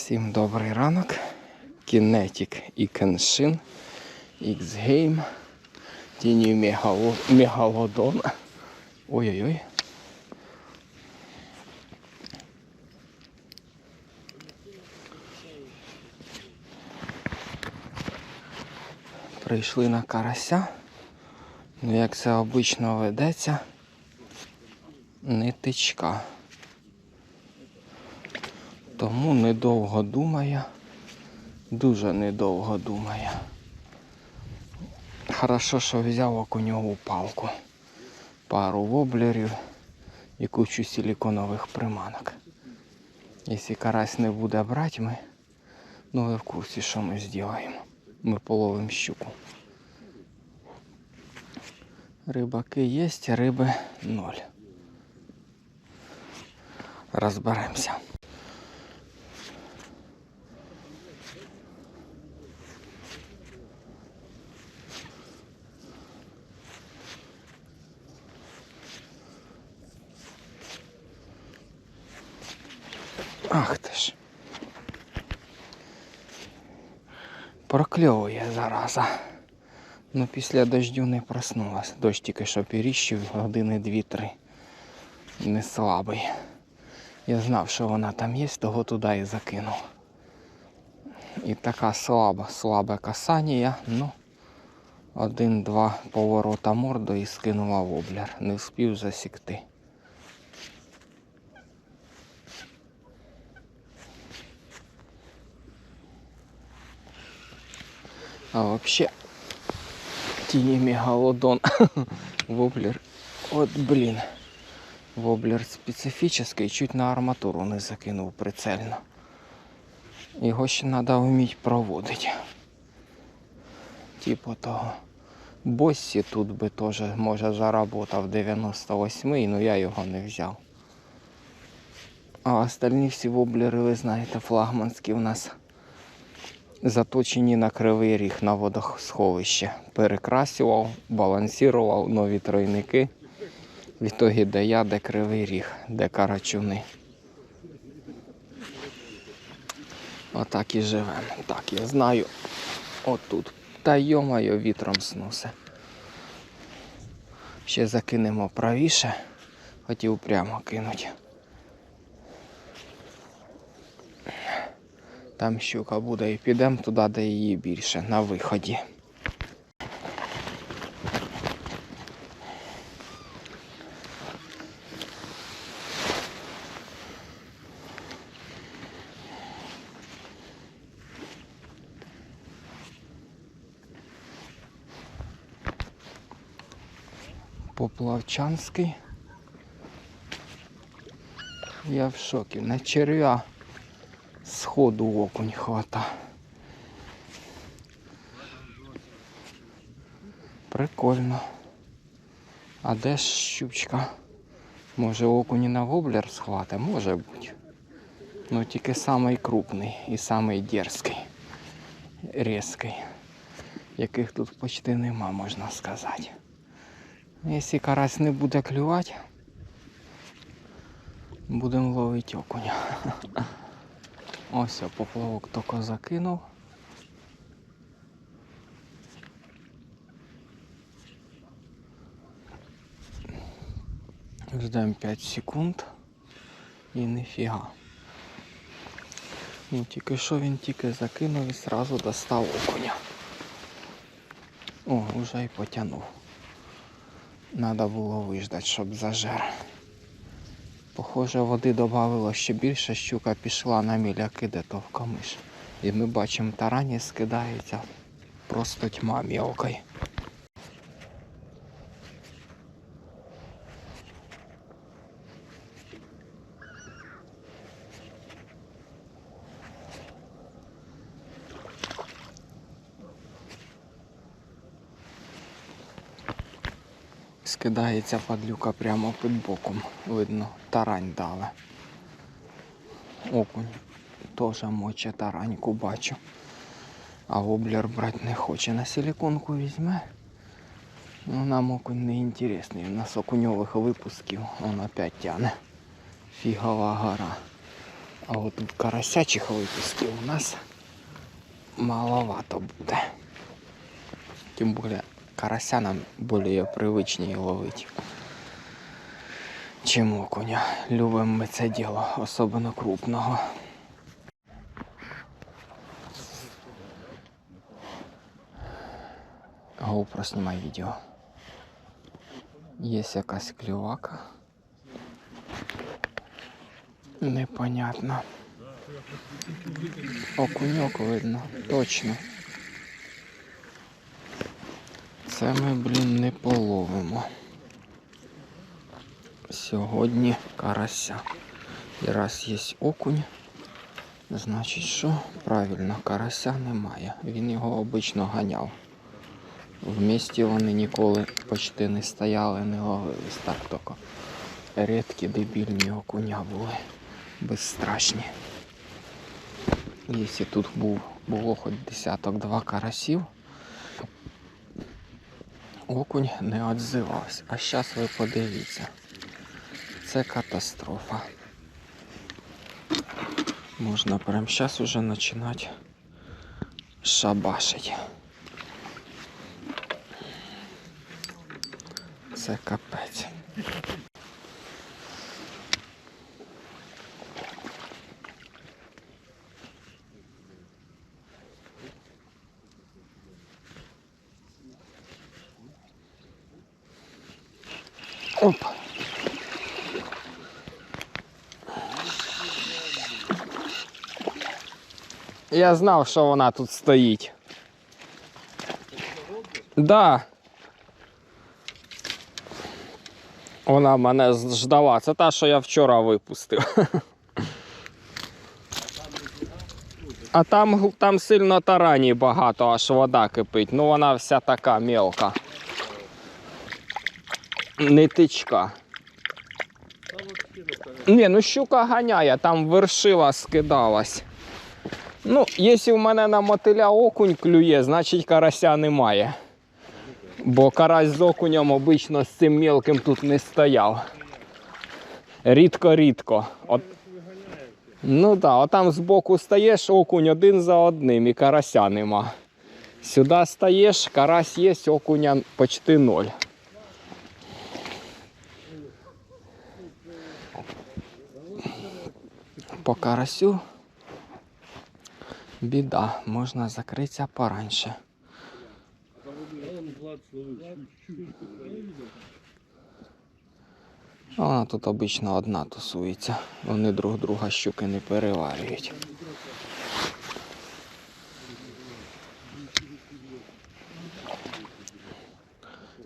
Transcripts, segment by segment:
Всім добрий ранок. Kinetic і Kenshin. X-Game. Тіні Мегало... Мегалодон. Ой-ой-ой. Прийшли на карася. Ну, як це обично ведеться, нитичка. Тому недовго думає, дуже недовго думає. Хорошо, що взяв окуньову палку, пару воблерів і кучу силіконових приманок. Якщо карась не буде брати, ми, ну ви в курсі, що ми зробимо. Ми половимо щуку. Рибаки є, риби ноль. Розберемося. Прокльовує зараза. Ну після дождю не проснулась. Дощ тільки що піріщив години дві-три. Не слабий. Я знав, що вона там є, того туди і закинув. І така слаба, слабе касання, ну один-два поворота морду і скинула воблер. Не встиг засікти. А вообще тіні мегалодон. Воблер. От блін. Воблер специфічний, чуть на арматуру не закинув прицельно. Його ще треба вміти проводити. Типу того. Боссі тут би теж може заработав 98-й, ну я його не взяв. А остальні всі воблери, ви знаєте, флагманські у нас заточені на кривий ріг на водосховище. Перекрасював, балансував нові тройники. В ітогі де я, де кривий ріг, де карачуни. Отак і живемо. Так, я знаю. Отут. Та йомайо вітром сносе. Ще закинемо правіше. Хотів прямо кинути. Там щука буде і підемо туди, де її більше, на виході. Поплавчанський. Я в шокі. На черв'я сходу окунь хвата. Прикольно. А де ж щучка? Може окуні на воблер схвата? Може бути. Ну тільки самий крупний і самий дерзкий. Різкий. Яких тут почти нема, можна сказати. Якщо карась не буде клювати, будемо ловити окуня. Ось поплавок тільки закинув. Ждемо 5 секунд і ніфіга. Ну тільки що він тільки закинув і одразу достав окуня. О, вже й потягнув. Надо було виждати, щоб зажер. Похоже, води додавило ще більше, щука пішла на міляки, де то в камиш. І ми бачимо, тарані скидається просто тьма мілкою. Скидається падлюка прямо під боком. Видно, тарань дала. Окунь теж моче тараньку бачу. А воблер брати не хоче. На силиконку візьме. Ну нам окунь не інтересний. У нас окуньових випусків он опять тяне. Фігова гора. А от тут карасячих випусків у нас маловато буде. Тим більше карася нам більш привичніше ловити. Чим окуня. Любимо ми це діло, особливо крупного. GoPro знімай відео. Є якась клювака. Непонятно. Окуньок видно, точно. Це ми, блін, не половимо. Сьогодні карася. І раз є окунь, значить що? Правильно, карася немає. Він його обично ганяв. В місті вони ніколи почти не стояли, не ловились так тільки. Рідкі дебільні окуня були. Безстрашні. Якщо тут був, було хоч десяток два карасів, окунь не відзивався. А зараз ви подивіться. Це катастрофа. Можна прямо зараз уже починати шабашить. Це капець. Опа. Я знав, що вона тут стоїть. Да. Вона мене ждала. Це та, що я вчора випустив. А там, там сильно тарані багато, аж вода кипить. Ну вона вся така мелка. Нитичка. Ні, ну щука ганяє, там вершила скидалась. Ну, якщо в мене на мотиля окунь клює, значить карася немає. Бо карась з окунем обично з цим мілким тут не стояв. Рідко-рідко. От... Ну так, да, отам збоку стаєш, окунь один за одним і карася нема. Сюди стаєш, карась є, окуня почти ноль. По карасю біда, можна закритися пораньше. Вона тут обично одна тусується. Вони друг друга щуки не переварюють.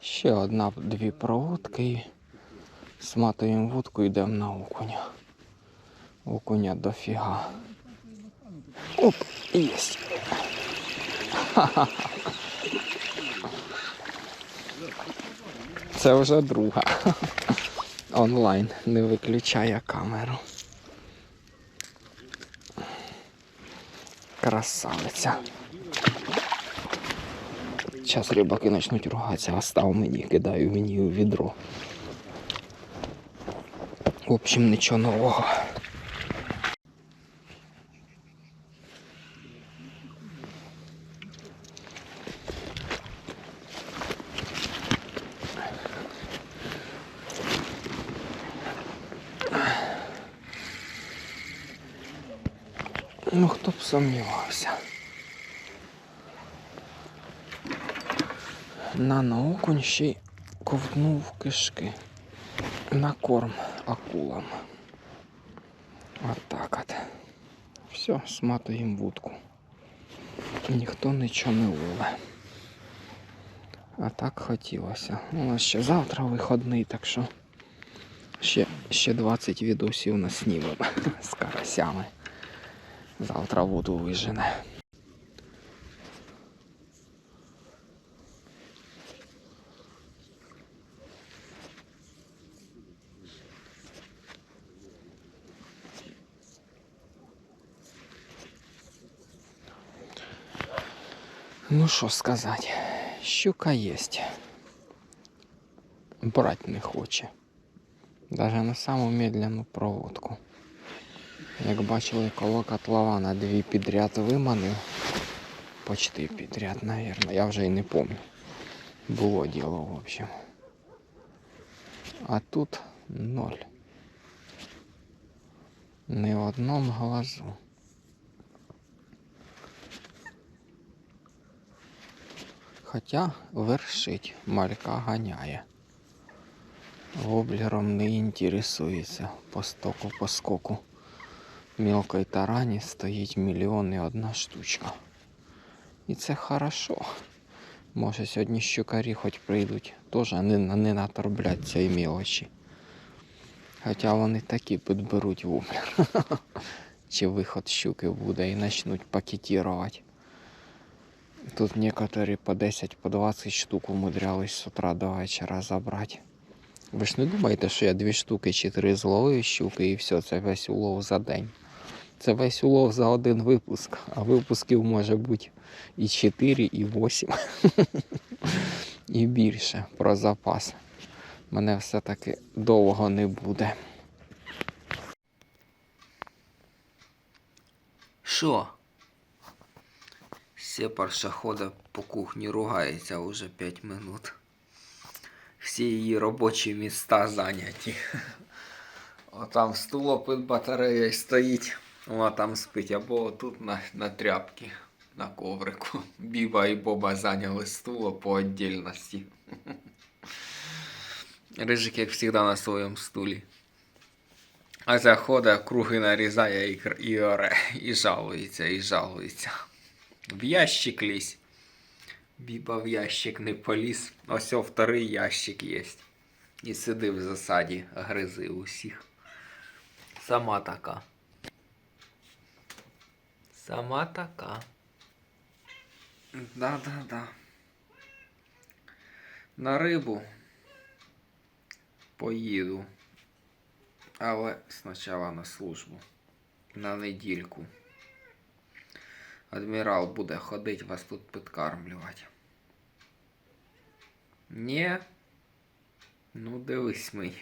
Ще одна, дві проводки сматуємо вудку і йдемо на окуня. Окуня дофіга. Оп, єсть. Це вже друга. Онлайн не виключає камеру. Красавиця. Зараз рибаки почнуть ругатися, а став мені, кидаю мені у відро. В общем, нічого нового. Ну, хто б сумнівався. На наокунь ще й ковтнув кишки. На корм акулам. Отак от. Все, сматуємо вудку. Ніхто нічого не лове. А так хотілося. У нас ще завтра виходний, так що ще, ще 20 відосів наснімемо з карасями. Завтра воду вижене. Ну що сказати, щука єсть. Брать не хоче. Даже на саму медленну проводку. Як бачили, коло котлована дві підряд виманив. Почти підряд, навірно. Я вже й не пам'ятаю. Було діло, в общем. А тут ноль. Ні в одному глазу. Хоча вершить, малька ганяє. Воблером не інтересується по стоку, по скоку. Мілкої тарані стоїть мільйон і одна штучка. І це хорошо. Може сьогодні щукарі хоч прийдуть, теж не, не наторблять цієї мілочі. Хоча вони такі підберуть воблер. Чи виход щуки буде і почнуть пакетувати. Тут некоторі по 10, по 20 штук умудрялись з утра до вечора забрати. Ви ж не думаєте, що я дві штуки чи три зловив щуки і все, це весь улов за день. Це весь улов за один випуск, а випусків може бути і 4, і 8, і більше про запас. Мене все-таки довго не буде. Що? Сепарша ходить по кухні, ругається уже 5 минут. Всі її робочі міста зайняті. Отам стуло під батареєю стоїть. Вона там спить, або тут на, на тряпці, на коврику. Біба і Боба зайняли стуло по отдельності. Рижик, як завжди, на своєму стулі. А заходить, круги нарізає і, і оре, і жалується, і жалується. В ящик лізь. Біба в ящик не поліз. Ось о, вторий ящик є. І сиди в засаді, гризи усіх. Сама така. Сама така. Да-да-да. На рибу поїду. Але спочатку на службу. На недільку. Адмірал буде ходить вас тут підкармлювати. Ні. Ну, дивись мій.